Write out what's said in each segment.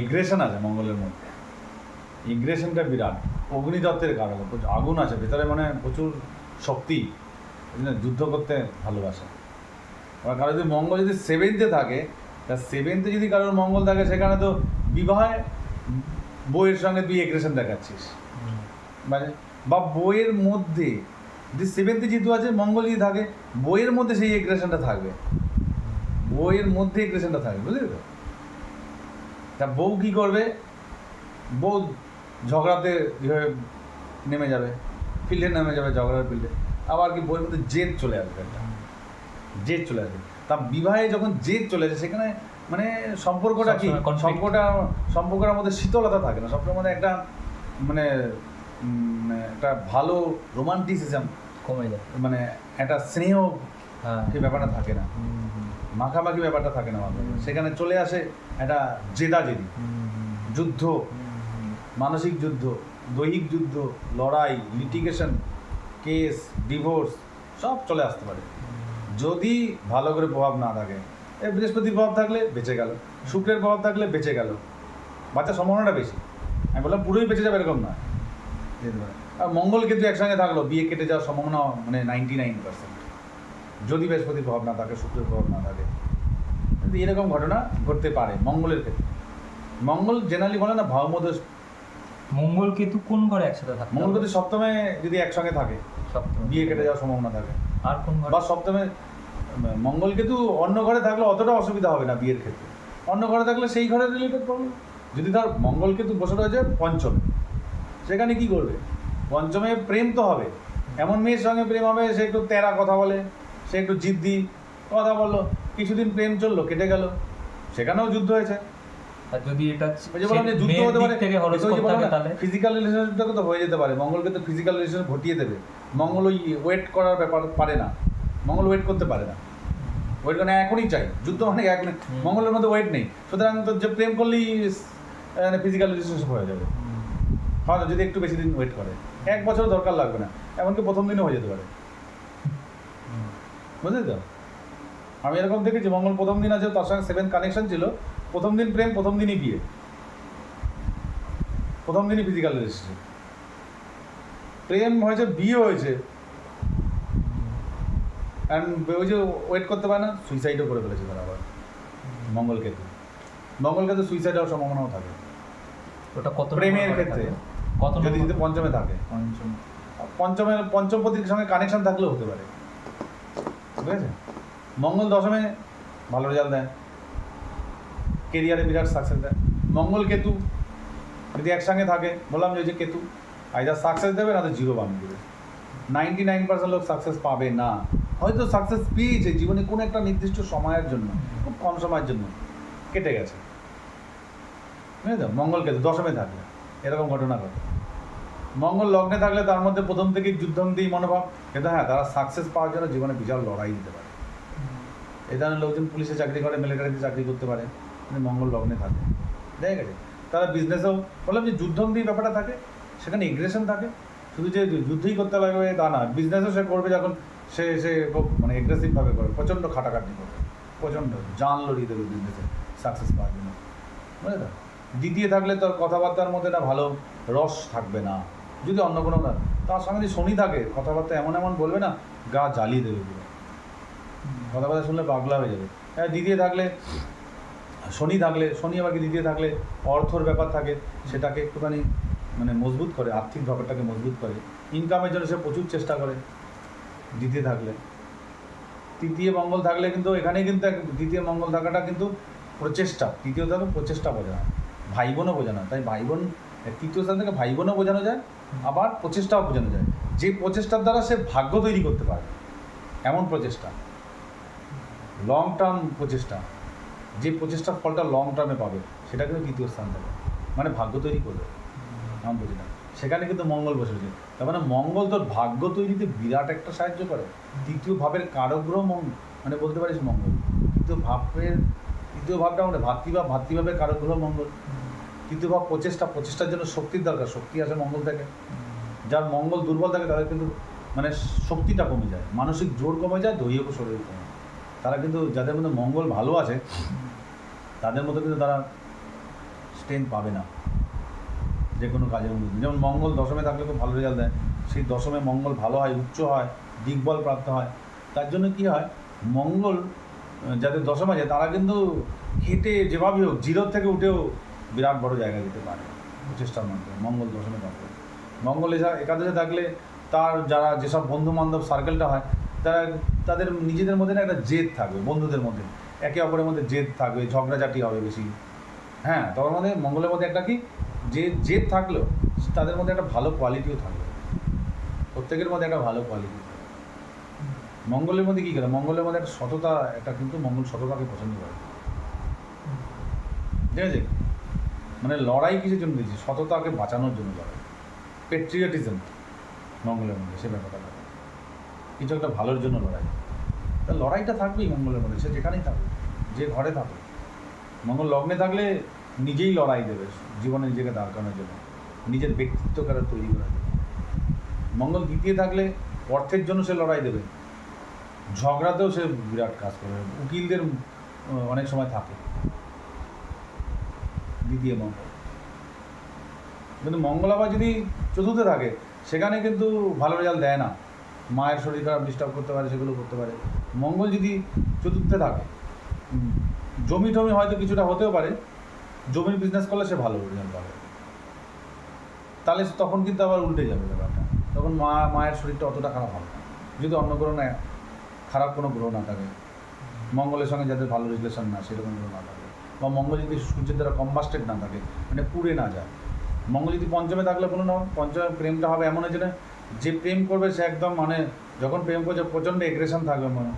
Aggression আছে মঙ্গলের মধ্যে। ইগ্রেশনটা বিরাট। অগ্নিদত্তের কারণ প্রচুর আগুন আছে ভেতরে মানে প্রচুর শক্তি। যুদ্ধ করতে ভালোবাসে। এবার কারও যদি মঙ্গল যদি সেভেন্থে থাকে তা সেভেন্থে যদি কারোর মঙ্গল থাকে সেখানে তো বিবাহে বইয়ের সঙ্গে তুই এগ্রেশন দেখাচ্ছিস। মানে বা বইয়ের মধ্যে যে সেভেন্থে যেহেতু আছে মঙ্গল যদি থাকে বইয়ের মধ্যে সেই এগ্রেশনটা থাকবে। বইয়ের মধ্যে এগ্রেশনটা থাকবে বুঝলি তো? তা বউ কী করবে? বউ ঝগড়াতে এভাবে নেমে যাবে ফিল্ডে নেমে যাবে ঝগড়ার ফিল্ডে আবার কি বইয়ের মধ্যে জেদ চলে আসবে একটা? জেদ চলে আসবে। তা বিবাহে যখন জেদ চলে আসে সেখানে মানে সম্পর্কটা কি। সম্পর্কটা সম্পর্কটার মধ্যে শীতলতা থাকে না সম্পর্কের মধ্যে একটা মানে মানে একটা ভালো রোমান্টিসিজম কমে যায়। মানে একটা স্নেহ সেই ব্যাপারটা থাকে না। মাখামাখি ব্যাপারটা থাকে না আমাদের সেখানে চলে আসে একটা জেদাজেদি যুদ্ধ। মানসিক যুদ্ধ দৈহিক যুদ্ধ লড়াই লিটিগেশন কেস ডিভোর্স সব চলে আসতে পারে। যদি ভালো করে প্রভাব না থাকে এই বৃহস্পতির প্রভাব থাকলে বেঁচে গেল শুক্রের প্রভাব থাকলে বেঁচে গেল বাচ্চার সম্ভাবনাটা বেশি। আমি বললাম পুরোই বেঁচে যাবে এরকম না। আর মঙ্গল কিন্তু একসঙ্গে থাকল বিয়ে কেটে যাওয়ার সম্ভাবনা মানে নাইনটি নাইন পার্সেন্ট যদি বৃহস্পতির প্রভাব না থাকে শুক্রের প্রভাব না থাকে কিন্তু এরকম ঘটনা ঘটতে পারে মঙ্গলের ক্ষেত্রে। মঙ্গল জেনারেলি বলে না ভাবমদোষ মঙ্গল কেতু কোন ঘরে একসাথে থাকে? মঙ্গল যদি সপ্তমে যদি একসঙ্গে থাকে সপ্তম। বিয়ে কেটে যাওয়ার সম্ভাবনা থাকে। আর কোন ঘরে? বা সপ্তমে মঙ্গল কিন্তু অন্য ঘরে থাকলে অতটা অসুবিধা হবে না বিয়ের ক্ষেত্রে। অন্য ঘরে থাকলে সেই ঘরের রিলেটেড প্রবলেম যদি ধর মঙ্গল কিন্তু বসে রয়েছে পঞ্চমে সেখানে কি করবে? পঞ্চমে প্রেম তো হবে। এমন মেয়ের সঙ্গে প্রেম হবে সে একটু তেরা কথা বলে। সে একটু জিদ্দি। কথা বলল কিছুদিন প্রেম চলল কেটে গেল। সেখানেও যুদ্ধ হয়েছে। আর যদি এটা যুদ্ধ হতে পারে ফিজিক্যাল রিলেশনশিপটাকে তো হয়ে যেতে পারে। মঙ্গলকে তো ফিজিক্যাল রিলেশন ঘটিয়ে দেবে। মঙ্গল ওই ওয়েট করার ব্যাপার পারে না। মঙ্গল ওয়েট করতে পারে না। ওয়েট মানে এখনই চাই। যুদ্ধ মানে মঙ্গলের মধ্যে ওয়েট নেই। সুতরাং তো যে প্রেম করলেই মানে ফিজিক্যাল রিলেশনশিপ হয়ে যাবে। হয়তো যদি একটু বেশি দিন ওয়েট করে। এক বছর দরকার লাগবে না। এমনকি প্রথম দিনও হয়ে যেতে পারে। বুঝলি তো আমি এরকম দেখেছি মঙ্গল প্রথম দিন আছে তার সঙ্গে সেভেন কানেকশন ছিল। প্রথম দিন প্রেম প্রথম দিনই বিয়ে। প্রথম দিনই ফিজিক্যাল রিলেশনশিপ প্রেম হয়েছে বিয়ে হয়েছে। অ্যান্ড ওই যে ওয়েট করতে পারে না সুইসাইডও করে ফেলেছে তারা আবার মঙ্গল কেতু মঙ্গল কেতু সুইসাইড হওয়ার সম্ভাবনাও থাকে। ওটা কত প্রেমের ক্ষেত্রে? কত যদি? যদি পঞ্চমে থাকে। পঞ্চম। পঞ্চমের পঞ্চমপতির সঙ্গে কানেকশন থাকলেও হতে পারে। ঠিক আছে? মঙ্গল দশমে ভালো রেজাল্ট দেয়। কেরিয়ারে বিরাট সাকসেস দেয়। মঙ্গল কেতু, যদি একসঙ্গে থাকে, বললাম যে যে কেতু আইদার সাকসেস দেবে না তো জিরো বানিয়ে দেবে। নাইনটি নাইন পার্সেন্ট লোক সাকসেস পাবে না। হয়তো সাকসেস পেয়েছে জীবনে কোনো একটা নির্দিষ্ট সময়ের জন্য, খুব কম সময়ের জন্য, কেটে গেছে। বুঝলি তো মঙ্গল কেতু দশমে থাকলে এরকম ঘটনা ঘটে। মঙ্গল লগ্নে থাকলে তার মধ্যে প্রথম থেকেই যুদ্ধন্তি মনোভাব। কিন্তু হ্যাঁ তারা সাকসেস পাওয়ার জন্য জীবনে বিশাল লড়াই দিতে পারে। এই ধরনের লোকজন পুলিশে চাকরি করে মিলিটারিতে চাকরি করতে পারে। কিন্তু মঙ্গল লগ্নে থাকে। দেখা গেছে তারা বিজনেসেও বললাম যে যুদ্ধন্তি ব্যাপারটা থাকে, সেখানে এগ্রেশন থাকে। শুধু যে যুদ্ধই করতে লাগবে তা না বিজনেসও সে করবে যখন সে সে মানে এগ্রেসিভভাবে করবে প্রচণ্ড খাটাখাটি করবে। প্রচণ্ড জান লড়িয়ে দেবে বিজনেসে সাকসেস পাওয়ার জন্য। বুঝলে তো? দ্বিতীয় থাকলে তোর কথাবার্তার মধ্যে না ভালো রস থাকবে না। যদি অন্য কোনো না তার সঙ্গে যদি শনি থাকে, কথাবার্তা এমন এমন বলবে না, গা জ্বালিয়ে দেবে পুরো। কথাবার্তা শুনলে পাগলা হয়ে যাবে। হ্যাঁ দ্বিতীয় থাকলে, শনি থাকলে, শনি আবার কি দ্বিতীয় থাকলে অর্থর ব্যাপার থাকে, সেটাকে একটুখানি মানে মজবুত করে, আর্থিক ব্যাপারটাকে মজবুত করে। ইনকামের জন্য সে প্রচুর চেষ্টা করে দ্বিতীয় থাকলে। তৃতীয় মঙ্গল থাকলে কিন্তু এখানে কিন্তু দ্বিতীয় মঙ্গল থাকাটা কিন্তু প্রচেষ্টা। তৃতীয় থাকে প্রচেষ্টা বোঝানো ভাই বোনও বোঝানো। তাই ভাই বোন তৃতীয় স্থান থেকে ভাই বোনও বোঝানো যায় আবার প্রচেষ্টাও বোঝানো যায়। যে প্রচেষ্টার দ্বারা সে ভাগ্য তৈরি করতে পারে। এমন প্রচেষ্টা। লং টার্ম প্রচেষ্টা। যে প্রচেষ্টার ফলটা লং টার্মে পাবে, সেটা কিন্তু দ্বিতীয় স্থান দেবে। মানে ভাগ্য তৈরি করবে। আমি বুঝি না সেখানে কিন্তু মঙ্গল বসেছে তার মানে মঙ্গল তোর ভাগ্য তৈরিতে বিরাট একটা সাহায্য করে। তৃতীয় ভাবের কারগ্রহ মঙ্গল। মানে বলতে পারিস মঙ্গল। তৃতীয় ভাবের, তৃতীয় ভাবটা মানে ভাতৃভাব ভাতৃভাবের কারগ্রহ মঙ্গল। তৃতীয় বা প্রচেষ্টা, প্রচেষ্টার জন্য শক্তির দরকার, শক্তি আসে মঙ্গল থেকে যার মঙ্গল দুর্বল থাকে, তাদের কিন্তু মানে শক্তিটা কমে যায়, মানসিক জোর কমে যায় দৈহিক শরীর কমে যায়। তারা কিন্তু যাদের মধ্যে মঙ্গল ভালো আছে, তাদের মধ্যে কিন্তু তারা স্ট্রেংথ পাবে না, যে কোনো কাজের মধ্যে যেমন মঙ্গল দশমে থাকলে খুব ভালো রেজাল্ট দেয়, সেই দশমে মঙ্গল ভালো হয়, উচ্চ হয় দিগ্বল প্রাপ্ত হয়, তার জন্য কি হয়, মঙ্গল যাদের দশম আছে, তারা কিন্তু হেঁটে যেভাবে হোক জিরোর থেকে উঠেও বিরাট বড় জায়গা যেতে পারে, প্রচেষ্টার মাধ্যমে মঙ্গল দশমে থাকলে। মঙ্গল এসা- একাদশে থাকলে তার যারা যেসব বন্ধু বান্ধব সার্কেলটা হয়, তারা তাদের নিজেদের মধ্যে না একটা জেদ থাকবে, বন্ধুদের মধ্যে। একে অপরের মধ্যে জেদ থাকবে, ঝগড়াঝাটি হবে বেশি। হ্যাঁ তার মধ্যে মঙ্গলের মধ্যে একটা কি, যে জেদ থাকলেও তাদের মধ্যে একটা ভালো কোয়ালিটিও থাকবে। প্রত্যেকের মধ্যে একটা ভালো কোয়ালিটি মঙ্গলের মধ্যে কী করে, মঙ্গলের মধ্যে একটা সততা, একটা কিন্তু মঙ্গল সততাকে পছন্দ করে। ঠিক আছে? মানে লড়াই কিসের জন্য দিয়েছি? সততাকে বাঁচানোর জন্য লড়াই। পেট্রিয়টিজম মঙ্গলের মধ্যে, সে ব্যাপারটা কিছু একটা ভালোর জন্য লড়াই। তা লড়াইটা থাকবেই মঙ্গলের মধ্যে, সে যেখানেই থাকবে যে ঘরে থাকুক। মঙ্গল লগ্নে থাকলে নিজেই লড়াই দেবে, জীবনে নিজেকে দাঁড় করানোর জন্য। নিজের ব্যক্তিত্বকে আরও তৈরি করার জন্য। মঙ্গল দ্বিতীয় থাকলে অর্থের জন্য সে লড়াই দেবে। ঝগড়াতেও সে বিরাট কাজ করবে উকিলদের অনেক সময় থাকে। দ্বিতীয় মঙ্গল। কিন্তু মঙ্গল আবার যদি চতুর্থে থাকে, সেখানে কিন্তু ভালো রেজাল্ট দেয় না। মায়ের শরীর খারাপ ডিস্টার্ব করতে পারে, সেগুলো করতে পারে। মঙ্গল যদি চতুর্থে থাকে জমি টমি হয়তো কিছুটা হতেও পারে। জমির বিজনেস করলে সে ভালো রেজাল্ট পাবে। তাহলে তখন কিন্তু আবার উল্টে যাবে ব্যাপারটা। তখন মা, মায়ের শরীরটা অতটা খারাপ হবে না। যদি অন্য গ্রহ খারাপ কোনো গ্রহ না থাকে, মঙ্গলের সঙ্গে যাদের ভালো রিলেশন না, সেরকম গ্রহ না। থাকে বা মঙ্গল যদি সূর্যের দ্বারা কম্বাস্টেড না থাকে মানে পুড়ে না যায়। মঙ্গল যদি পঞ্চমে থাকলে বলুন পঞ্চমে প্রেমটা হবে এমন না, যে প্রেম করবে সে একদম মানে যখন প্রেম করছে, প্রচণ্ড এগ্রেশন থাকবে মনে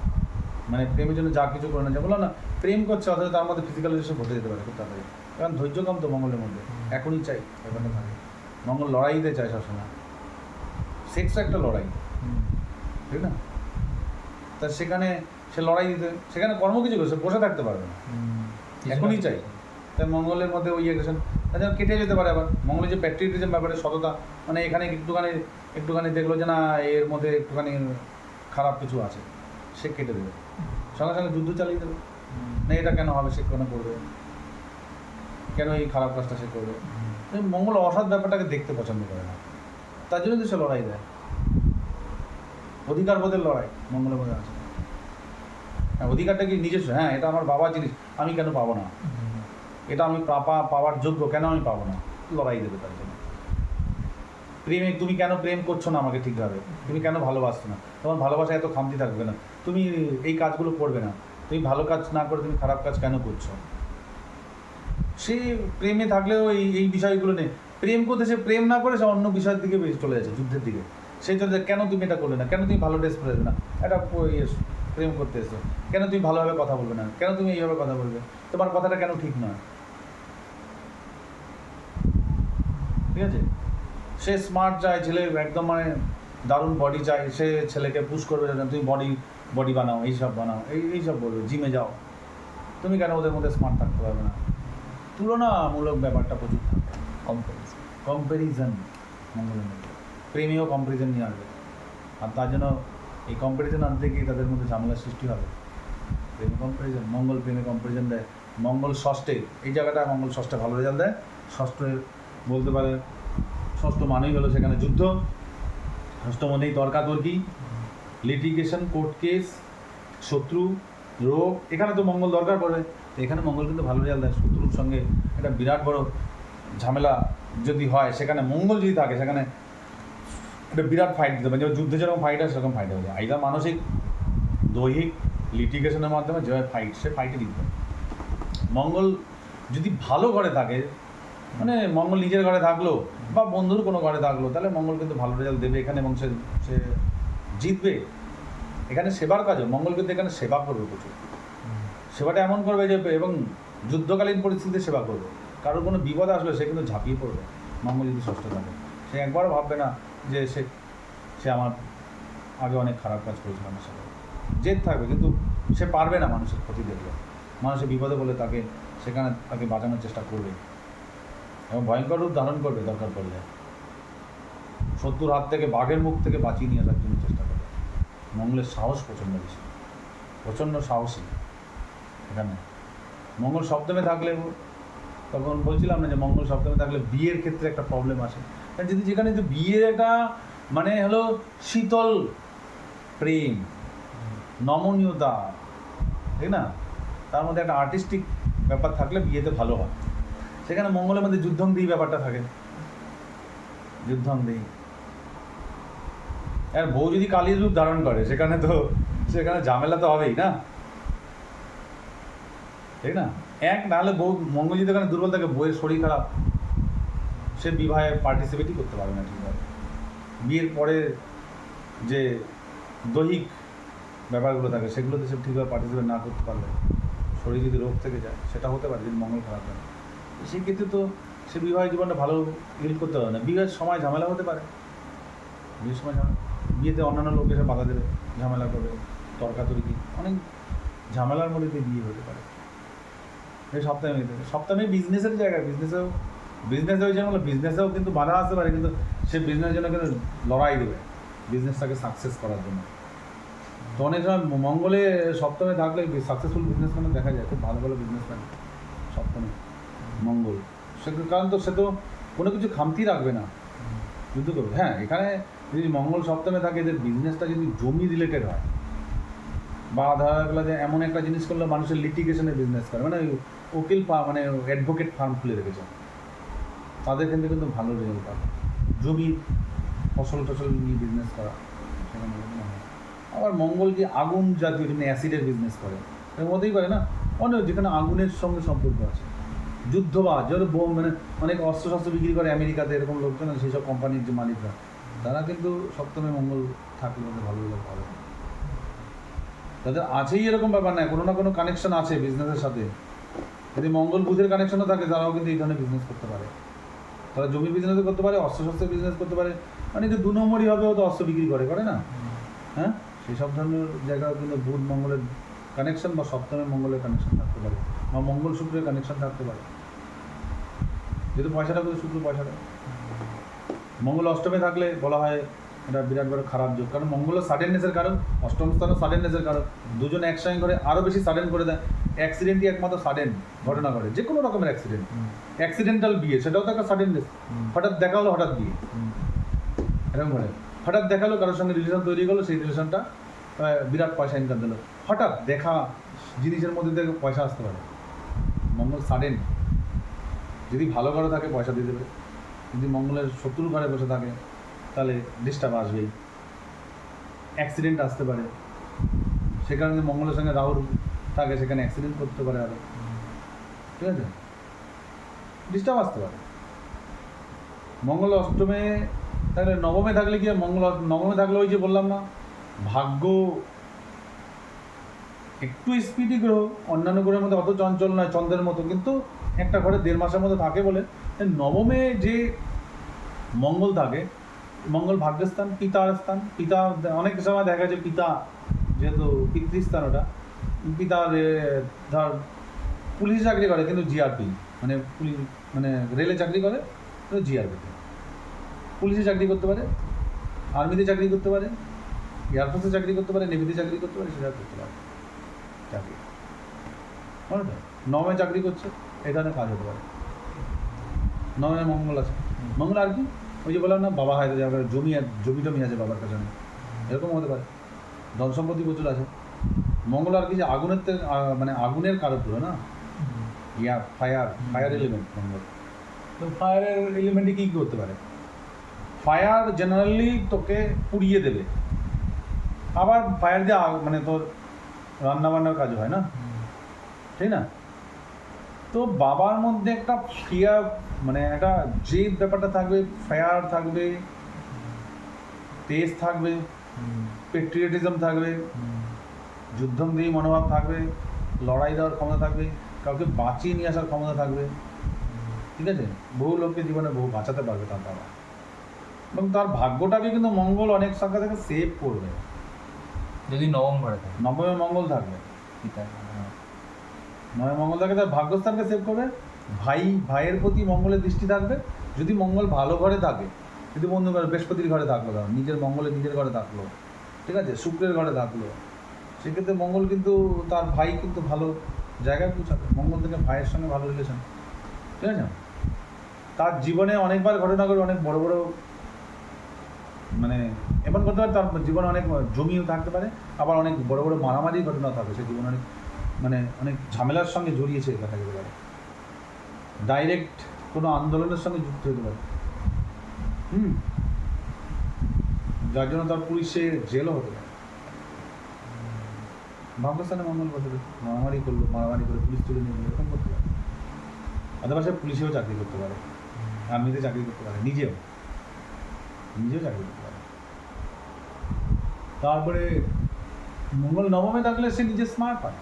মানে প্রেমের জন্য যা কিছু করে না, যে বললাম না, প্রেম করছে অথচ তার মধ্যে ফিজিক্যাল রিলেশন ঘটে যেতে পারে খুব তাড়াতাড়ি। কারণ ধৈর্য কম তো মঙ্গলের মধ্যে, এখনই চাই ব্যাপারটা থাকে। মঙ্গল লড়াইতে চায় সবসময়। সেক্স একটা লড়াই। ঠিক না? তা সেখানে সে লড়াই দিতে, সেখানে কর্ম কিছু করে সে বসে থাকতে পারবে না। এখনই চাই তাই মঙ্গলের মধ্যে ওই এগ্রেশন তাছাড়া কেটে যেতে পারে আবার। মঙ্গলের যে প্যাট্রিয়টিজম ব্যাপারে সততা মানে এখানে একটুখানি একটুখানি দেখল যে না এর মধ্যে একটুখানি খারাপ কিছু আছে সে কেটে দেবে। সঙ্গে সঙ্গে যুদ্ধ চালিয়ে দেবে। না এটা কেন হবে সে কেন করবে? কেন এই খারাপ কাজটা সে করবে? মঙ্গল অসৎ ব্যাপারটাকে দেখতে পছন্দ করে না। তার জন্য তো সে লড়াই দেয়। অধিকার বোধের লড়াই মঙ্গলের মধ্যে আছে। হ্যাঁ অধিকারটা কি নিজস্ব? হ্যাঁ এটা আমার বাবা জিনিস। আমি কেন পাবো না? এটা আমি পাপা, পাওয়ার যোগ্য, কেন আমি পাবো না? লড়াই দেবে তার জন্য। প্রেমে তুমি কেন প্রেম করছ না আমাকে ঠিকভাবে? তুমি কেন ভালোবাসছো না? তোমার ভালোবাসা এত খামতি থাকবে না। তুমি এই কাজগুলো করবে না। তুমি ভালো কাজ না করে তুমি খারাপ কাজ কেন করছ? সে প্রেমে থাকলেও এই এই বিষয়গুলো নেই। প্রেম করতে সে প্রেম না করে সে অন্য বিষয়ের দিকে চলে যাচ্ছে, যুদ্ধের দিকে। সেই জন্য কেন তুমি এটা করলে না? কেন তুমি ভালো ড্রেস পরে না? এটা ইয়ে প্রেম করতে এসো কেন তুমি ভালোভাবে কথা বলবে না? কেন তুমি এইভাবে কথা বলবে? তোমার কথাটা কেন ঠিক নয়? ঠিক আছে? সে স্মার্ট চায় ছেলে একদম মানে দারুণ বডি চায় সে ছেলেকে পুশ করবে না তুমি বডি বডি বানাও এইসব বানাও এই এইসব বলবে জিমে যাও। তুমি কেন ওদের মধ্যে স্মার্ট থাকতে পারবে না? তুলনামূলক ব্যাপারটা প্রচুর থাকে। কম্পারিজন কম্প্যারিজন মঙ্গলের প্রেমেও কম্প্যারিজন নিয়ে আসবে। আর তার জন্য এই কম্প্যারিজন আনতে গিয়ে তাদের মধ্যে ঝামেলার সৃষ্টি হবে। প্রেমে কম্প্যারিজন মঙ্গল প্রেমে কম্প্যারিজন দেয়। মঙ্গল ষষ্ঠে, এই জায়গাটা মঙ্গল ষষ্ঠে ভালো রেজাল্ট দেয়। ষষ্ঠে বলতে পারে, ষষ্ঠ মানেই হলো সেখানে যুদ্ধ। ষষ্ঠ মনেই তর্কাতর্কি লিটিগেশন কোর্ট কেস শত্রু, রোগ, এখানে তো মঙ্গল দরকার পড়ে। এখানে মঙ্গল কিন্তু ভালো রেজাল্ট দেয়। শত্রুর সঙ্গে একটা বিরাট বড় ঝামেলা যদি হয়, সেখানে মঙ্গল যদি থাকে, সেখানে একটা বিরাট ফাইট দিতে পারে। যেমন যুদ্ধে যেরকম ফাইট হয়, সেরকম ফাইট হবে। আইদা মানসিক, দৈহিক লিটিগেশনের মাধ্যমে যেভাবে ফাইট সে ফাইটে পারে মঙ্গল যদি ভালো ঘরে থাকে মানে মঙ্গল নিজের ঘরে থাকল বা বন্ধুর কোনো ঘরে থাকল, তাহলে মঙ্গল কিন্তু ভালো রেজাল্ট দেবে এখানে এবং সে সে জিতবে। এখানে সেবার কাজও, মঙ্গল কিন্তু এখানে সেবা করবে প্রচুর। সেবাটা এমন করবে যে, এবং যুদ্ধকালীন পরিস্থিতিতে সেবা করবে। কারোর কোনো বিপদ আসলে সে কিন্তু ঝাঁপিয়ে পড়বে, মঙ্গল যদি ষষ্ঠ থাকে। সে একবারও ভাববে না যে সে সে আমার আগে অনেক খারাপ কাজ করেছে মানুষের সাথে। জেদ থাকবে, কিন্তু সে পারবে না মানুষের ক্ষতি দেখলে। মানুষের বিপদে বলে তাকে, সেখানে তাকে বাঁচানোর চেষ্টা করবে। এবং ভয়ঙ্কর রূপ ধারণ করবে দরকার পড়লে। শত্রুর হাত থেকে, বাঘের মুখ থেকে বাঁচিয়ে নিয়ে আসার জন্য চেষ্টা করবে। মঙ্গলের সাহস প্রচণ্ড বেশি। প্রচণ্ড সাহসী। এখানে। মঙ্গল সপ্তমে থাকলে তখন বলছিলাম না যে মঙ্গল সপ্তমে থাকলে বিয়ের ক্ষেত্রে একটা প্রবলেম আসে। যদি যেখানে তো একটা মানে হলো শীতল প্রেম, নমনীয়তা ঠিক না? তার মধ্যে একটা আর্টিস্টিক ব্যাপার থাকলে বিয়েতে ভালো হয়। সেখানে মঙ্গলের মধ্যে যুদ্ধং দিই ব্যাপারটা থাকে। যুদ্ধং দিই। আর বউ যদি কালীর রূপ ধারণ করে, সেখানে তো, সেখানে ঝামেলা তো হবেই না? ঠিক না? এক নাহলে বউ মঙ্গল যদি এখানে দুর্বল থাকে, বউয়ের শরীর খারাপ। সে বিবাহে পার্টিসিপেটই করতে পারবে না ঠিকভাবে। বিয়ের পরে যে দৈহিক ব্যাপারগুলো থাকে, সেগুলোতে সে ঠিকভাবে পার্টিসিপেট না করতে পারলে, শরীর যদি রোগ থেকে যায়, সেটা হতে পারে, যদি মঙ্গল খারাপ হয়। সেক্ষেত্রে তো সে বিবাহ জীবনটা ভালো লিড করতে পারবে না। বিয়ের সময় ঝামেলা হতে পারে। বিয়ের সময় ঝামেলা, বিয়েতে অন্যান্য লোক এসে বাধা দেবে, ঝামেলা করবে, তর্কাতর্কি, অনেক ঝামেলার মধ্যে দিয়ে বিয়ে হতে পারে। সপ্তাহে সপ্তাহে বিজনেসের জায়গা বিজনেসেও বিজনেস হয়েছে বলে বিজনেসেও কিন্তু বাধা আসতে পারে, কিন্তু সে বিজনেসের জন্য কিন্তু লড়াই দেবে। বিজনেসটাকে সাকসেস করার জন্য। তো অনেক সময় মঙ্গলে সপ্তমে থাকলে সাকসেসফুল বিজনেসম্যান দেখা যায়, খুব ভালো ভালো বিজনেসম্যান সপ্তমে, মঙ্গল। সে কারণ তো সে তো কোনো কিছু খামতি রাখবে না। যুদ্ধ করবে। হ্যাঁ এখানে যদি মঙ্গল সপ্তমে থাকে, এদের বিজনেসটা যদি জমি রিলেটেড হয়, বা ধরা গেলো যে এমন একটা জিনিস করলে মানুষের লিটিগেশনের বিজনেস করে মানে ওই উকিল ফা মানে অ্যাডভোকেট ফার্ম খুলে রেখেছে। তাদের ক্ষেত্রে কিন্তু ভালো রেজাল্ট পাবে জমি ফসল টসল নিয়ে বিজনেস করা আবার মঙ্গল যে আগুন জাতীয় যেখানে অ্যাসিডের বিজনেস করে মধ্যেই করে না? অনেক যেখানে আগুনের সঙ্গে সম্পর্ক আছে। যুদ্ধবাজ যারা বোম মানে অনেক অস্ত্র শস্ত্র বিক্রি করে আমেরিকাতে এরকম লোকজন সেই সব কোম্পানির যে মালিকরা, তারা কিন্তু সপ্তমে মঙ্গল থাকলে ভালো রেজাল্ট পাবে তাদের আছেই এরকম ব্যাপার না, কোনো না কোনো কানেকশন আছে বিজনেসের সাথে। যদি মঙ্গল বুধের কানেকশনও থাকে, তারাও কিন্তু এই ধরনের বিজনেস করতে পারে। তারা জমির বিজনেস করতে পারে অস্ত্র শস্ত্রের বিজনেস করতে পারে। মানে যে দু নম্বরই হবে, ও তো অস্ত্র বিক্রি করে করে না? হ্যাঁ? সেই সব ধরনের জায়গাও কিন্তু বুধ মঙ্গলের কানেকশন বা সপ্তমের মঙ্গলের কানেকশন থাকতে পারে, বা মঙ্গল শুক্রের কানেকশন থাকতে পারে। যেহেতু পয়সাটা শুক্র পয়সাটা। মঙ্গল অষ্টমে থাকলে বলা হয় এটা বিরাট বড় খারাপ যোগ। কারণ মঙ্গল সাডেননেসের কারণ অষ্টম স্থানও সাডেননেসের কারণ। দুজন একসঙ্গে করে আরও বেশি সাডেন করে দেয়। অ্যাক্সিডেন্টই একমাত্র সাডেন ঘটনা ঘটে যে কোনো রকমের অ্যাক্সিডেন্ট অ্যাক্সিডেন্টাল বিয়ে সেটাও তো একটা সাডেননেস হঠাৎ দেখা হলো হঠাৎ বিয়ে। এরকম করে। হঠাৎ দেখাল কারোর সঙ্গে রিলেশন তৈরি করল সেই রিলেশনটা বিরাট পয়সা ইনকাম দিল। হঠাৎ দেখা জিনিসের মধ্যে থেকে পয়সা আসতে পারে। মঙ্গল সাডেন যদি ভালো ঘরে থাকে পয়সা দিয়ে দেবে। যদি মঙ্গলের শত্রুর ঘরে বসে থাকে তাহলে ডিস্টার্ব আসবেই। অ্যাক্সিডেন্ট আসতে পারে। সে কারণে মঙ্গলের সঙ্গে রাহুল থাকে সেখানে অ্যাক্সিডেন্ট করতে পারে আরও ঠিক আছে? ডিস্টার্ব আসতে পারে। মঙ্গল অষ্টমে তাহলে নবমে থাকলে কি? মঙ্গল নবমে থাকলে ওই যে বললাম না, ভাগ্য একটু স্পিডি গ্রহ, অন্যান্য গ্রহের মধ্যে অত চঞ্চল নয়, চন্দ্রের মতো, কিন্তু একটা ঘরে দেড় মাসের মতো থাকে বলে। নবমে যে মঙ্গল থাকে মঙ্গল ভাগ্যস্থান পিতার স্থান। পিতা, অনেক সময় দেখা যায় পিতা যেহেতু পিতৃস্থান ওটা, পিতা ধর, পুলিশ চাকরি করে কিন্তু জিআরপি মানে পুলিশ মানে রেলে চাকরি করে, কিন্তু জিআরপিতে পুলিশে চাকরি করতে পারে, আর্মিতে চাকরি করতে পারে, এয়ারফোর্সে চাকরি করতে পারে, নেভিতে চাকরি করতে পারে, সেটা করতে পারে। চাকরি। নমে চাকরি করছে ধরনের কাজ হতে পারে। নমে মঙ্গল আছে। মঙ্গল আর কি? ওই যে বললাম না বাবা হয়তো যাবে জমি জমি টমি আছে বাবার কাছে। এরকম হতে পারে। ধন সম্পত্তি প্রচুর আছে। মঙ্গল আর কি যে আগুনের মানে আগুনের কারক পুরো না? Yeah fire fire element Mangal. তো ফায়ারের এলিমেন্টে কী কী করতে পারে? ফায়ার জেনারেলি তোকে পুড়িয়ে দেবে। আবার ফায়ার দিয়ে মানে তোর রান্না বান্নার কাজ হয় না? ঠিক না? তো বাবার মধ্যে একটা ফিয়ার মানে একটা যে ব্যাপারটা থাকবে ফায়ার থাকবে তেজ থাকবে পেট্রিয়টিজম থাকবে যুদ্ধম দিয়ে মনোভাব থাকবে লড়াই দেওয়ার ক্ষমতা থাকবে কাউকে বাঁচিয়ে নিয়ে আসার ক্ষমতা থাকবে ঠিক আছে? বহু লোককে জীবনে বহু বাঁচাতে পারবে তার দ্বারা। এবং তার ভাগ্যটাকে কিন্তু মঙ্গল অনেক সংখ্যা থেকে সেভ করবে। যদি নবম ঘরে থাকে। নবমে মঙ্গল থাকবে। নয় মঙ্গল থাকে তার ভাগ্যস্থানকে সেভ করবে। ভাই, ভাইয়ের প্রতি মঙ্গলের দৃষ্টি থাকবে, যদি মঙ্গল ভালো ঘরে থাকে, যদি বন্ধু ঘরে, বৃহস্পতির ঘরে থাকল ধর, নিজের মঙ্গলে নিজের ঘরে থাকল, ঠিক আছে, শুক্রের ঘরে থাকল, সেক্ষেত্রে মঙ্গল কিন্তু তার ভাই কিন্তু ভালো জায়গায় পৌঁছাবে, মঙ্গল থেকে ভাইয়ের সঙ্গে ভালো রিলেশন ঠিক আছে? তার জীবনে অনেকবার ঘটনা করে অনেক বড় বড় মানে এমন করতে পারে তার জীবনে অনেক জমিও থাকতে পারে, আবার অনেক বড় বড় মারামারি ঘটনা থাকে সে জীবনে অনেক মানে অনেক ঝামেলার সঙ্গে জড়িয়েছে দেখা যেতে পারে ডাইরেক্ট কোনো আন্দোলনের সঙ্গে যুক্ত হতে পারে। হুম। যার জন্য তার পুলিশে জেলও হতে পারে। ভাগ্যস্থানে মঙ্গল বছরে মারামারি করল, মারামারি করে পুলিশ তুলে নিয়ে এরকম করতে পারে। অথবা সে পুলিশেও চাকরি করতে পারে। আর্মিতে চাকরি করতে পারে, নিজেও। নিজেও চাকরি করতে পারে। তারপরে মঙ্গল নবমে থাকলে সে নিজে স্মার্ট হয়।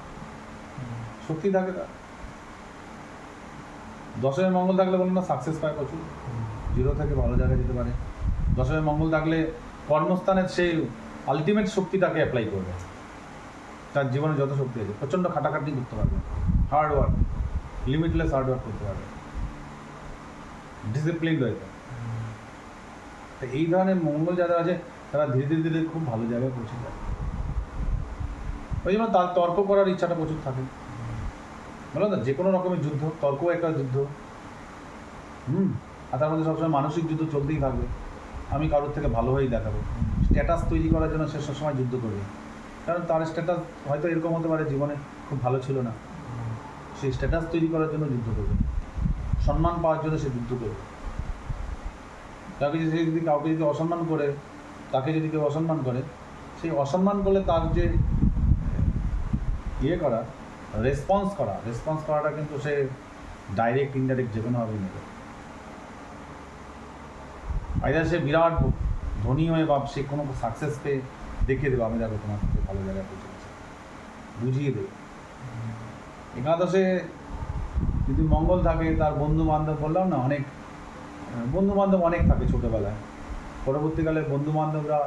শক্তি থাকে তার। দশমে মঙ্গল থাকলে বলুন না সাকসেস পায় প্রচুর। জিরো থেকে ভালো জায়গায় যেতে পারে। দশমে মঙ্গল থাকলে কর্মস্থানের সেই আলটিমেট শক্তিটাকে অ্যাপ্লাই করবে। তার জীবনে যত শক্তি আছে, প্রচণ্ড খাটাখাটি করতে পারবে। Hard work limitless hard work করতে পারবে। ডিসিপ্লিন রয়েছে তো এই ধরনের মঙ্গল যারা আছে, তারা ধীরে ধীরে ধীরে খুব ভালো জায়গায় পৌঁছে যায়। ওই জন্য তার তর্ক করার ইচ্ছাটা প্রচুর থাকে। বলো না যে কোনো রকমের যুদ্ধ তর্ক একটা যুদ্ধ। হুম? আর তার মধ্যে সবসময় মানসিক যুদ্ধ চলতেই থাকবে। আমি কারোর থেকে ভালো হয়েই দেখাবো। স্ট্যাটাস তৈরি করার জন্য সে সবসময় যুদ্ধ করবে। কারণ তার স্ট্যাটাস হয়তো এরকম হতে পারে, জীবনে খুব ভালো ছিল না। সে স্ট্যাটাস তৈরি করার জন্য যুদ্ধ করবে। সম্মান পাওয়ার জন্য সে যুদ্ধ করবে। তাকে যদি সে যদি কাউকে যদি অসম্মান করে, তাকে যদি কেউ অসম্মান করে, সেই অসম্মান করলে তার যে ইয়ে করা রেসপন্স করা রেসপন্স করাটা কিন্তু সে ডাইরেক্ট ইনডাইরেক্ট যে কোনোভাবেই নেবে। আইদার সে বিরাট ধনী হয়ে বা সে কোনো সাকসেস পেয়ে দেখিয়ে দেবে, আমি দেখো তোমার থেকে ভালো জায়গায় পৌঁছে গেছি। বুঝিয়ে দেবে। একাদশে যদি মঙ্গল থাকে, তার বন্ধু বান্ধব বললাম না, অনেক বন্ধু বান্ধব অনেক থাকে ছোটোবেলায়। পরবর্তীকালে বন্ধু বান্ধবরা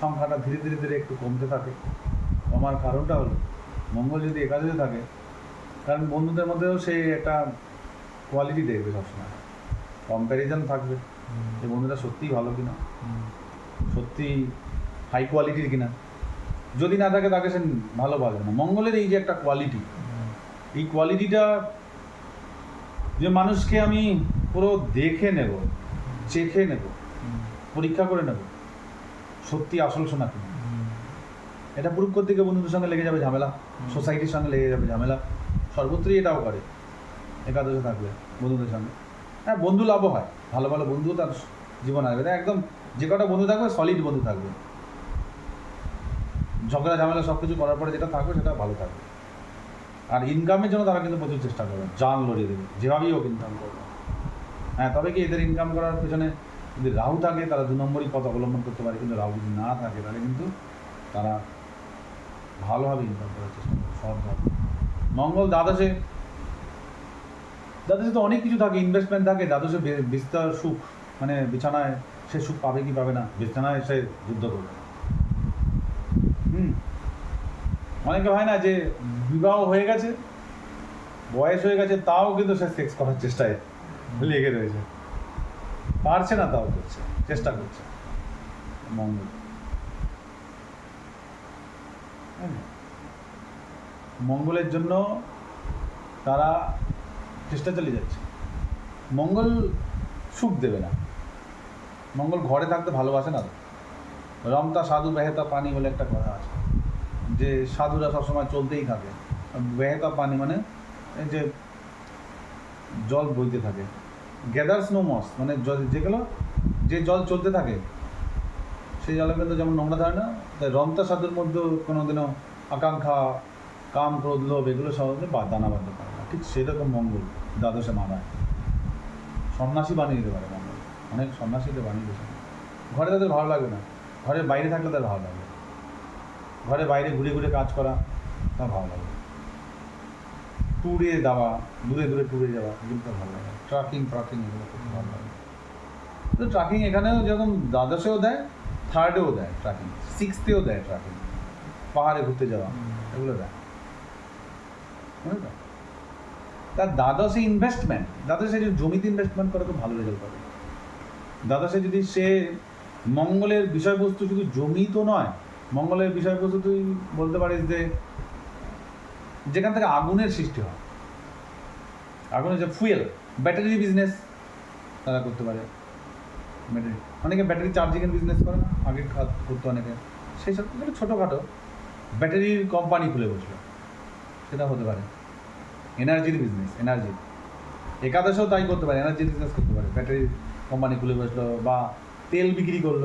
সংখ্যাটা ধীরে ধীরে ধীরে একটু কমতে থাকে। কমার কারণটা হলো মঙ্গল যদি একাদশে থাকে কারণ বন্ধুদের মধ্যেও সে একটা কোয়ালিটি দেখবে সবসময়। কম্প্যারিজন থাকবে। যে বন্ধুটা সত্যিই ভালো কিনা? সত্যি হাই কোয়ালিটির কিনা? যদি না থাকে তাকে সে ভালোবাসবে না। মঙ্গলের এই যে একটা কোয়ালিটি এই কোয়ালিটিটা যে মানুষকে আমি পুরো দেখে নেব চেখে নেব পরীক্ষা করে নেব সত্যি আসল শোনা কিনা? এটা প্রুভ করতে গিয়ে বন্ধুদের সঙ্গে লেগে যাবে ঝামেলা সোসাইটির সঙ্গে লেগে যাবে ঝামেলা। সর্বত্রই এটাও করে, একাদশে থাকলে বন্ধুদের সঙ্গে। হ্যাঁ বন্ধু লাভও হয়, ভালো ভালো বন্ধু তার জীবন আসবে। তাই একদম যে কটা বন্ধু থাকবে সলিড বন্ধু থাকবে। ঝগড়া, ঝামেলা সব কিছু করার পরে যেটা থাকবে, সেটা ভালো থাকবে। আর ইনকামের জন্য তারা কিন্তু প্রচুর চেষ্টা করবে, জান লড়িয়ে দেবে, যেভাবেই হোক ইনকাম করবে। হ্যাঁ তবে কি এদের ইনকাম করার পেছনে যদি রাহু থাকে, তারা দু নম্বরই পথ অবলম্বন করতে পারে, কিন্তু রাহু যদি না থাকে, তাহলে কিন্তু তারা ভালোভাবে ইনকাম করার চেষ্টা করে সৎভাবে মঙ্গল, দ্বাদশে। দ্বাদশে তো অনেক কিছু থাকে ইনভেস্টমেন্ট থাকে। দ্বাদশে বিস্তার সুখ মানে বিছানায় সে সুখ পাবে কি পাবে না? বিছানায় সে যুদ্ধ করবে। হুম। অনেকে হয় না যে বিবাহ হয়ে গেছে, বয়স হয়ে গেছে, তাও কিন্তু সে সেক্স করার চেষ্টায় লেগে রয়েছে। পারছে না তাও করছে, চেষ্টা করছে মঙ্গল হ্যাঁ। মঙ্গলের জন্য তারা চেষ্টা চালিয়ে যাচ্ছে। মঙ্গল সুখ দেবে না। মঙ্গল ঘরে থাকতে ভালোবাসে না। রমতা সাধু বেহেতা পানি বলে একটা কথা আছে। যে সাধুরা সবসময় চলতেই থাকে। বেহেতা পানি মানে যে জল বইতে থাকে। গ্যাদার্স নো মস মানে জ- যেগুলো যে জল চলতে থাকে সেই জলে কিন্তু যেমন নোংরা থাকে না তাই রমতা সাধুর মধ্যেও কোনোদিনও আকাঙ্ক্ষা, কাম, ক্রোধ, লোভ, এগুলো সহজে বা দানা বাঁধতে পারে না। ঠিক সেরকম মঙ্গল দ্বাদশে মানায়। সন্ন্যাসী বানিয়ে দিতে পারে মঙ্গল। অনেক সন্ন্যাসীদের বানিয়ে দিয়েছে ঘরে তাদের ভালো লাগবে না। ঘরের বাইরে থাকলে তাদের ভালো লাগবে ঘরে বাইরে ঘুরে ঘুরে কাজ করা তা ভালো লাগে। ট্যুরে দেওয়া দূরে দূরে ট্যুরে যাওয়া, এগুলো তো ভালো লাগে। ট্রাকিং ট্রাকিং এগুলো খুব ভালো লাগে। তো ট্রাকিং এখানেও যেরকম দ্বাদশেও দেয় থার্ডেও দেয় ট্রাকিং সিক্সথেও দেয় ট্রাকিং পাহাড়ে ঘুরতে যাওয়া, এগুলো দেয়। তার দ্বাদশে ইনভেস্টমেন্ট দ্বাদশে যদি জমিতে ইনভেস্টমেন্ট করে তো ভালো রেজাল্ট পাবে। দ্বাদশে যদি সে মঙ্গলের বিষয়বস্তু শুধু জমি তো নয়, মঙ্গলের বিষয়বস্তু তুই বলতে পারিস যে যেখান থেকে আগুনের সৃষ্টি হয়। আগুনের যে ফুয়েল ব্যাটারি বিজনেস তারা করতে পারে। ব্যাটারি অনেকে ব্যাটারি চার্জিংয়ের বিজনেস করে না আগে করতো অনেকে। সেই সব কিছু ছোটোখাটো ব্যাটারির কোম্পানি খুলে বসল। সেটা হতে পারে। এনার্জির বিজনেস এনার্জি একাদশেও তাই করতে পারে এনার্জি বিজনেস করতে পারে। ব্যাটারি কোম্পানি খুলে বসল বা তেল বিক্রি করল।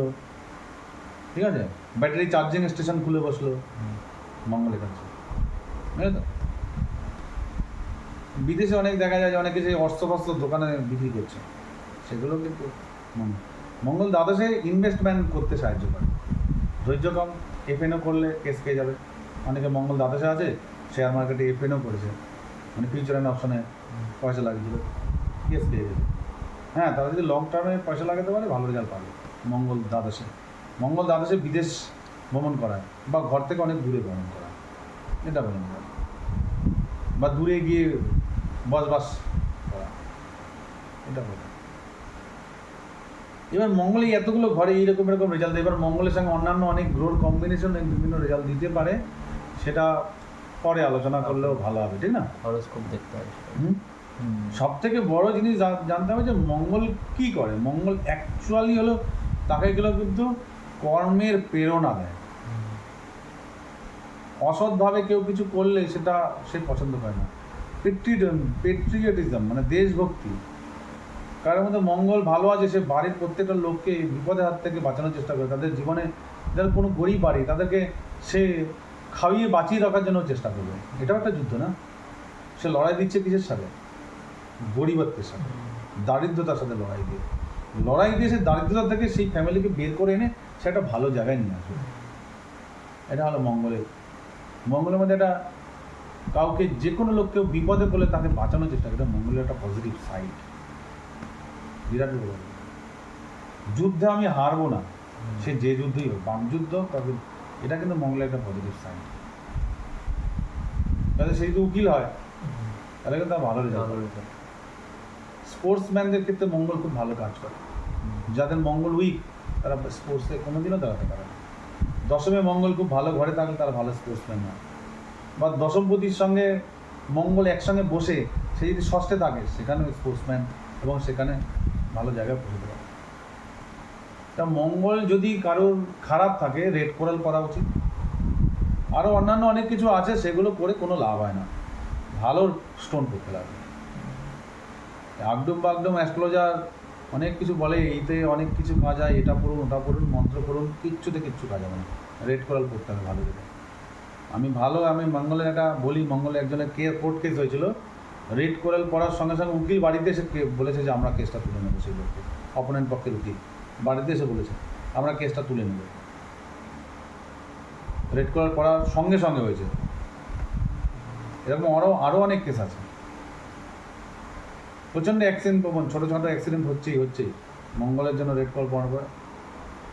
ঠিক আছে? ব্যাটারি চার্জিং স্টেশন খুলে বসল। মঙ্গল কাছে বুঝলে তো? বিদেশে অনেক দেখা যায় যে অনেকে সেই অস্ত্র দোকানে বিক্রি করছে। সেগুলো কিন্তু মঙ্গল মঙ্গল দ্বাদশে ইনভেস্টমেন্ট করতে সাহায্য করে। ধৈর্য কম এফএনও করলে কেস পেয়ে যাবে। অনেকে মঙ্গল দ্বাদশে আছে শেয়ার মার্কেটে এফএনও করেছে। মানে ফিউচার অ্যান্ড অপশনে পয়সা লাগিয়েছিল কেস পেয়ে যাবে। হ্যাঁ তারা যদি লং টার্মে পয়সা লাগাতে পারে, ভালো রেজাল্ট পাবে মঙ্গল দ্বাদশে। মঙ্গল দ্বাদশে বিদেশ ভ্রমণ করায় বা ঘর থেকে অনেক দূরে ভ্রমণ করায় এটা ভ্রমণ করা বা দূরে গিয়ে বসবাস করা। এটা বলে। এবার মঙ্গলে এতগুলো ঘরে এইরকম এরকম রেজাল্ট দেয় এবার মঙ্গলের সঙ্গে অন্যান্য অনেক গ্রোর কম্বিনেশন বিভিন্ন রেজাল্ট দিতে পারে সেটা পরে আলোচনা করলেও ভালো হবে ঠিক না? হরোস্কোপ দেখতে হবে হুম? সব থেকে বড় জিনিস জানতে হবে যে মঙ্গল কি করে? মঙ্গল অ্যাকচুয়ালি হলো তাকে গেলো কিন্তু কর্মের প্রেরণা দেয়। অসৎভাবে কেউ কিছু করলে সেটা সে পছন্দ করে না। পেট্রিয়ন পেট্রিয়টিজম মানে দেশভক্তি। কারোর মধ্যে মঙ্গল ভালো আছে, সে বাড়ির প্রত্যেকটা লোককে বিপদের হাত থেকে বাঁচানোর চেষ্টা করে। তাদের জীবনে যারা কোনো গরিব বাড়ি, তাদেরকে সে খাইয়ে বাঁচিয়ে রাখার জন্য চেষ্টা করবে। এটাও একটা যুদ্ধ না? সে লড়াই দিচ্ছে কিসের সাথে? গরিবত্বের সাথে। দারিদ্রতার সাথে লড়াই দিয়ে। লড়াই দিয়ে সে দারিদ্রতা থেকে সেই ফ্যামিলিকে বের করে এনে সে একটা ভালো জায়গায় নিয়ে আসবে। এটা হলো মঙ্গলের। মঙ্গলের মধ্যে একটা কাউকে যে কোনো লোক কেউ বিপদে পড়লে তাকে বাঁচানোর চেষ্টা এটা মঙ্গলের একটা পজিটিভ সাইড বিরাট বড়। যুদ্ধে আমি হারবো না। সে যে যুদ্ধই হোক বাম যুদ্ধ তবে এটা কিন্তু মঙ্গলের একটা পজিটিভ সাইড তাহলে সে যদি উকিল হয়। তাহলে কিন্তু তার ভালো রেজাল্ট। স্পোর্টসম্যানদের ক্ষেত্রে মঙ্গল খুব ভালো কাজ করে। যাদের মঙ্গল উইক তারা স্পোর্টসে কোনোদিনও দাঁড়াতে পারে না। দশমে মঙ্গল খুব ভালো ঘরে থাকলে তারা ভালো স্পোর্টসম্যান না বা দশমপতির সঙ্গে মঙ্গল একসঙ্গে বসে সে যদি ষষ্ঠে থাকে সেখানেও স্পোর্টসম্যান এবং সেখানে ভালো জায়গায় পৌঁছতে পারে তা মঙ্গল যদি কারোর খারাপ থাকে, রেড কোরাল করা উচিত। আরও অন্যান্য অনেক কিছু আছে, সেগুলো করে কোনো লাভ হয় না। ভালো স্টোন করতে লাগবে। আগডুম বাগডুম অ্যাস্ট্রোলজার অনেক কিছু বলে, এইতে অনেক কিছু কাজ হয়, এটা পড়ুন, ওটা পড়ুন, মন্ত্র পড়ুন, কিচ্ছুতে কিচ্ছু কাজ হবে না। রেড কোরাল করতে হবে ভালো করে। আমি ভালো, আমি মঙ্গলের একটা বলি, মঙ্গলে একজনের কে কোর্ট কেস হয়েছিল রেড কোরাল পড়ার সঙ্গে সঙ্গে উকিল বাড়িতে এসে বলেছে যে আমরা কেসটা তুলে নেব সেই লোককে। অপোনেন্ট পক্ষের উকিল। বাড়িতে এসে বলেছে, আমরা কেসটা তুলে নেব। রেড কোরাল পড়ার সঙ্গে সঙ্গে হয়েছে। এরকম আরও আরও অনেক কেস আছে। প্রচণ্ড অ্যাক্সিডেন্ট প্রবণ, ছোটো ছোটো অ্যাক্সিডেন্ট হচ্ছেই হচ্ছেই। মঙ্গলের জন্য রেড কল পড়ার পর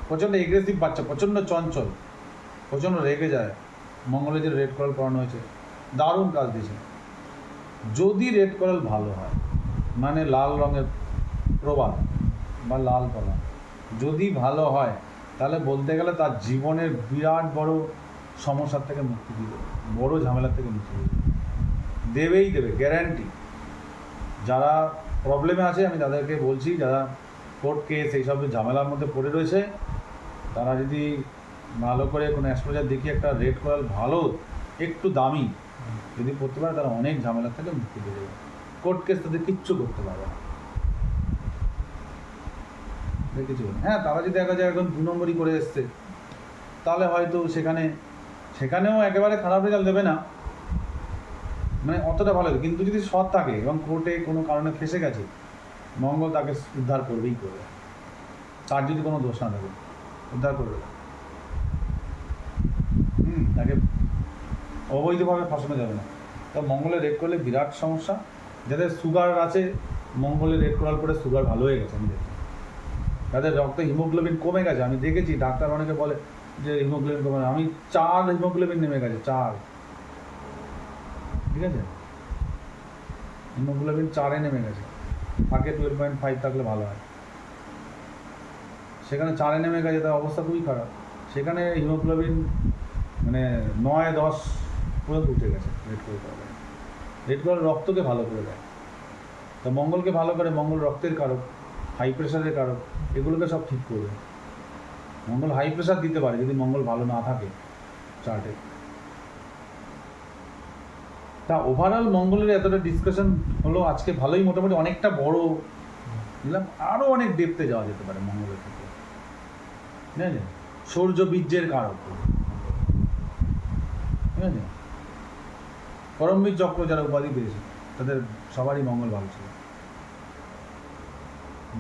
প্রচণ্ড এগ্রেসিভ বাচ্চা, প্রচণ্ড চঞ্চল, প্রচণ্ড রেগে যায়। মঙ্গলের যে রেড করাল পড়ানো হয়েছে। দারুণ কাজ দিয়েছে। যদি রেড করাল ভালো হয় মানে লাল রঙের প্রবাদ বা লাল কলা, যদি ভালো হয়, তাহলে বলতে গেলে তার জীবনের বিরাট বড় সমস্যার থেকে মুক্তি দিবে, বড় ঝামেলার থেকে মুক্তি দিবে। দেবেই দেবে গ্যারান্টি যারা প্রবলেমে আছে, আমি তাদেরকে বলছি, যারা কোর্ট কেস এইসব ঝামেলার মধ্যে পড়ে রয়েছে, তারা যদি ভালো করে কোনো অ্যাস্ট্রোলজার দেখি একটা রেড করাল ভালো, একটু দামি যদি করতে পারে তারা অনেক ঝামেলা থেকে, মুক্তি পেয়ে যাবে। কোর্ট কেস তাদের কিচ্ছু করতে পারবে না। কিছু হ্যাঁ তারা যদি দেখা যায় একদম দু নম্বরই করে এসছে, তাহলে হয়তো সেখানে, সেখানেও একেবারে খারাপ রেজাল্ট দেবে না। মানে অতটা ভালো। কিন্তু যদি সৎ থাকে এবং কোর্টে কোনো কারণে ফেসে গেছে, মঙ্গল তাকে উদ্ধার করবেই করবে। তার যদি কোনো দোষ না থাকে, উদ্ধার করবে হুম তাকে অবৈধভাবে ফাঁসানো যাবে না। তো মঙ্গলে রেড করলে বিরাট সমস্যা। যাদের সুগার আছে, মঙ্গলে রেড করার পরে সুগার ভালো হয়ে গেছে, আমি দেখি। যাদের রক্তে হিমোগ্লোবিন কমে গেছে, আমি দেখেছি, ডাক্তার অনেকে বলে যে হিমোগ্লোবিন কমে আমি চার হিমোগ্লোবিন নেমে গেছে, চার। ঠিক আছে? হিমোগ্লোবিন চারে নেমে গেছে। থাকে টুয়েলভ পয়েন্ট ফাইভ থাকলে ভালো হয়। সেখানে চারে নেমে গেছে, তার অবস্থা খুবই খারাপ। সেখানে হিমোগ্লোবিন মানে নয় দশ পর্যন্ত উঠে গেছে রেড করে রেড করে রক্তকে ভালো করে দেয়। তো মঙ্গলকে ভালো করে, মঙ্গল রক্তের কারক হাই প্রেশারের কারক, এগুলোকে সব ঠিক করবে মঙ্গল হাই প্রেশার দিতে পারে, যদি মঙ্গল ভালো না থাকে চার্টে তা ওভারঅল মঙ্গলের এতটা ডিসকাশন হলো, আজকে ভালোই, মোটামুটি অনেকটা বড়। বুঝলাম? আরও অনেক ডেপতে যাওয়া যেতে পারে মঙ্গলের ক্ষেত্রে। ঠিক আছে সৌর্য বীর্যের কারক। ঠিক আছে করমবীর চক্র যারা উপাধি পেয়েছে, তাদের সবারই মঙ্গল ভালো ছিল।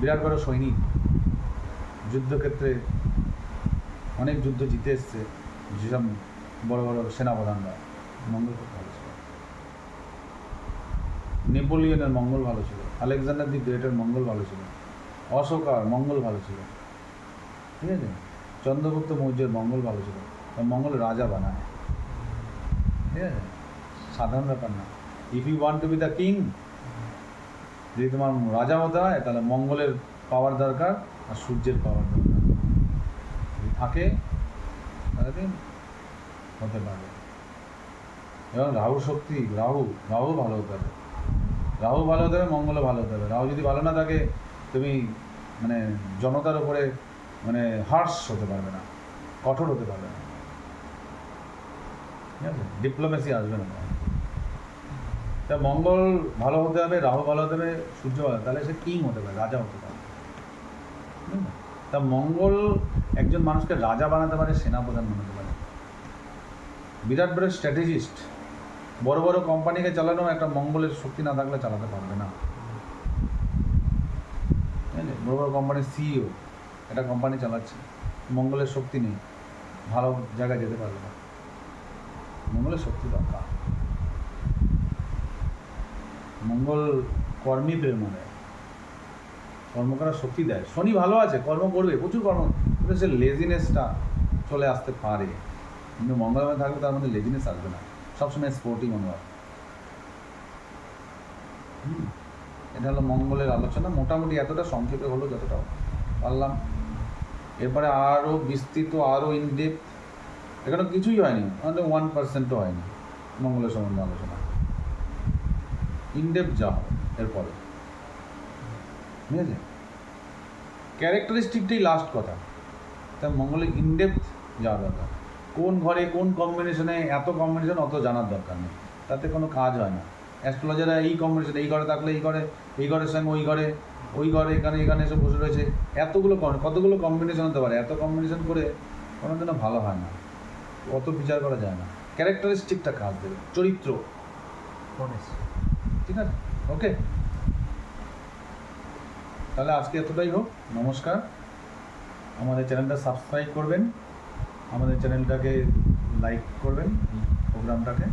বিরাট বড় সৈনিক, যুদ্ধক্ষেত্রে অনেক যুদ্ধ জিতে এসছে, যেসব বড় বড় সেনাপ্রধানরা, মঙ্গল খুব ভালো ছিল। নেপোলিয়নের মঙ্গল ভালো ছিল, আলেকজান্ডার দি গ্রেটের মঙ্গল ভালো ছিল, অশোকার মঙ্গল ভালো ছিল, ঠিক আছে? চন্দ্রগুপ্ত মৌর্যের মঙ্গল ভালো ছিল মঙ্গল রাজা বানায়, ঠিক আছে? সাধারণ ব্যাপার না। If you want to be the king যদি তোমার রাজা হতে হয়, তাহলে মঙ্গলের পাওয়ার দরকার আর সূর্যের পাওয়ার দরকার। যদি থাকে, তাহলে হতে পারবে এবং রাহু শক্তি, রাহু রাহু ভালো হতে হবে। রাহু ভালো হতে হবে, মঙ্গলও ভালো হতে হবে। রাহু যদি ভালো না থাকে, তুমি মানে জনতার উপরে মানে হার্স হতে পারবে না, কঠোর হতে পারবে না। ঠিক আছে? ডিপ্লোমেসি আসবে না। তা মঙ্গল ভালো হতে হবে, রাহু ভালো হতে হবে, সূর্য ভালো তাহলে সে কিং হতে পারে, রাজা হতে পারে। তা মঙ্গল একজন মানুষকে রাজা বানাতে পারে, সেনাপ্রধান বানাতে পারে। বিরাট বড় স্ট্র্যাটেজিস্ট, বড় বড় কোম্পানিকে চালানো একটা মঙ্গলের শক্তি না থাকলে চালাতে পারবে না? বড় বড় কোম্পানির সিইও একটা কোম্পানি চালাচ্ছে, মঙ্গলের শক্তি নেই, ভালো জায়গায় যেতে পারবে না। মঙ্গলের শক্তি দরকার। মঙ্গল কর্মী প্রেরণা দেয় কর্ম করার শক্তি দেয়। শনি ভালো আছে কর্ম করবে প্রচুর কর্ম কিন্তু সে লেজিনেসটা চলে আসতে পারে। কিন্তু মঙ্গলময় থাকলে তার মধ্যে লেজিনেস আসবে না। সবসময় স্পোর্টিং মনোভাব হুম, এটা হলো মঙ্গলের আলোচনা। মোটামুটি এতটা সংক্ষেপে হলো যতটা পারলাম। এরপরে আরও বিস্তৃত আরও ইনডেপ এখানে কিছুই হয়নি। ওয়ান পার্সেন্টও হয়নি মঙ্গলের সম্বন্ধে আলোচনা। ইনডেপ যা হবে এরপরে। ঠিক আছে ক্যারেক্টারিস্টিকটাই লাস্ট কথা। তা মঙ্গলের ইনডেপথ যাওয়া দরকার। কোন ঘরে কোন কম্বিনেশনে এত কম্বিনেশন অত জানার দরকার নেই। তাতে কোনো কাজ হয় না। অ্যাস্ট্রোলজাররা এই কম্বিনেশন এই ঘরে থাকলে এই ঘরে, এই ঘরের সঙ্গে ওই ঘরে ওই ঘরে, এখানে এখানে এসে বসে রয়েছে। এতগুলো কতগুলো কম্বিনেশন হতে পারে? এত কম্বিনেশন করে কোনো দিনও ভালো হয় না। অত বিচার করা যায় না। ক্যারেক্টারিস্টিকটা কাজ দেবে। চরিত্র। এসছে ঠিক আছে? ওকে তাহলে আজকে এতটাই হোক। নমস্কার। আমাদের চ্যানেলটা সাবস্ক্রাইব করবেন। আমাদের চ্যানেলটাকে লাইক করবেন। প্রোগ্রামটাকে